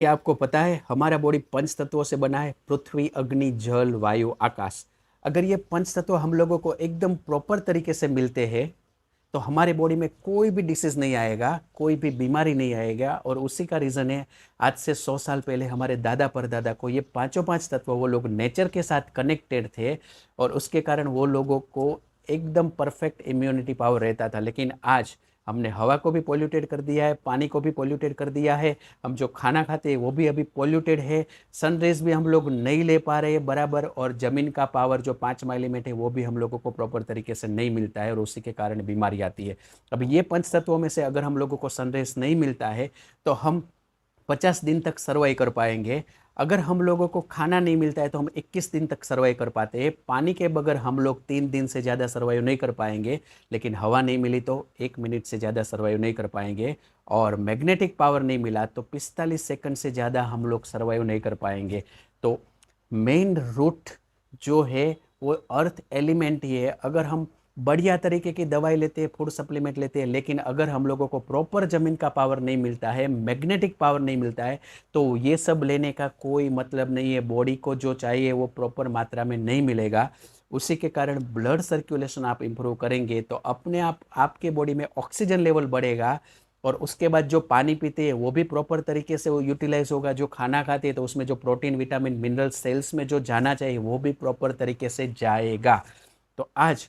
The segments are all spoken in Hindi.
क्या आपको पता है, हमारा बॉडी पंच तत्वों से बना है, पृथ्वी, अग्नि, जल, वायु, आकाश। अगर ये पंच तत्व हम लोगों को एकदम प्रॉपर तरीके से मिलते हैं तो हमारे बॉडी में कोई भी डिसीज नहीं आएगा, कोई भी बीमारी नहीं आएगा, और उसी का रीज़न है, आज से सौ साल पहले हमारे दादा परदादा को ये पाँचों पाँच तत्व वो लोग नेचर के साथ कनेक्टेड थे, और उसके कारण वो लोगों को एकदम परफेक्ट इम्यूनिटी पावर रहता था। लेकिन आज हमने हवा को भी पोल्यूटेड कर दिया है, पानी को भी पोल्यूटेड कर दिया है। हम जो खाना खाते हैं, वो भी अभी पोल्यूटेड है। सन रेज भी हम लोग नहीं ले पा रहे हैं बराबर और ज़मीन का पावर जो पाँच माइलीमेट है, वो भी हम लोगों को प्रॉपर तरीके से नहीं मिलता है और उसी के कारण बीमारी आती है। अब ये पंच तत्वों में से अगर हम लोगों को सनरेज नहीं मिलता है तो हम पचास दिन तक सर्वाइव कर पाएँगे। अगर हम लोगों को खाना नहीं मिलता है तो हम 21 दिन तक सर्वाइव कर पाते हैं। पानी के बगैर हम लोग तीन दिन से ज़्यादा सर्वाइव नहीं कर पाएँगे, लेकिन हवा नहीं मिली तो एक मिनट से ज़्यादा सर्वाइव नहीं कर पाएँगे और मैग्नेटिक पावर नहीं मिला तो पिस्तालीस सेकंड से ज़्यादा हम लोग सर्वाइव नहीं कर पाएँगे। तो मेन रूट जो है वो अर्थ एलिमेंट ही है। अगर हम बढ़िया तरीके की दवाई लेते हैं, फ़ूड सप्लीमेंट लेते हैं, लेकिन अगर हम लोगों को प्रॉपर ज़मीन का पावर नहीं मिलता है, मैग्नेटिक पावर नहीं मिलता है तो ये सब लेने का कोई मतलब नहीं है। बॉडी को जो चाहिए वो प्रॉपर मात्रा में नहीं मिलेगा। उसी के कारण ब्लड सर्कुलेशन आप इम्प्रूव करेंगे तो अपने आप, आपके बॉडी में ऑक्सीजन लेवल बढ़ेगा और उसके बाद जो पानी पीते हैं वो भी प्रॉपर तरीके से वो यूटिलाइज होगा। जो खाना खाते हैं तो उसमें जो प्रोटीन, विटामिन मिनरल सेल्स में जो जाना चाहिए वो भी प्रॉपर तरीके से जाएगा। तो आज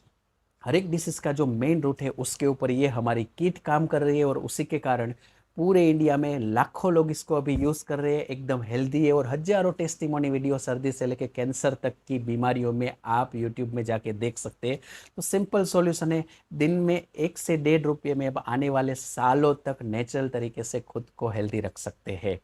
हर एक डिसीज़ का जो मेन रूट है, उसके ऊपर ये हमारी किट काम कर रही है और उसी के कारण पूरे इंडिया में लाखों लोग इसको अभी यूज़ कर रहे हैं। एकदम हेल्दी है और हज़ारों टेस्टिमोनी वीडियो सर्दी से लेकर कैंसर तक की बीमारियों में आप यूट्यूब में जाके देख सकते हैं। तो सिंपल सॉल्यूशन है, दिन में एक से डेढ़ रुपये में अब आने वाले सालों तक नेचुरल तरीके से खुद को हेल्दी रख सकते हैं।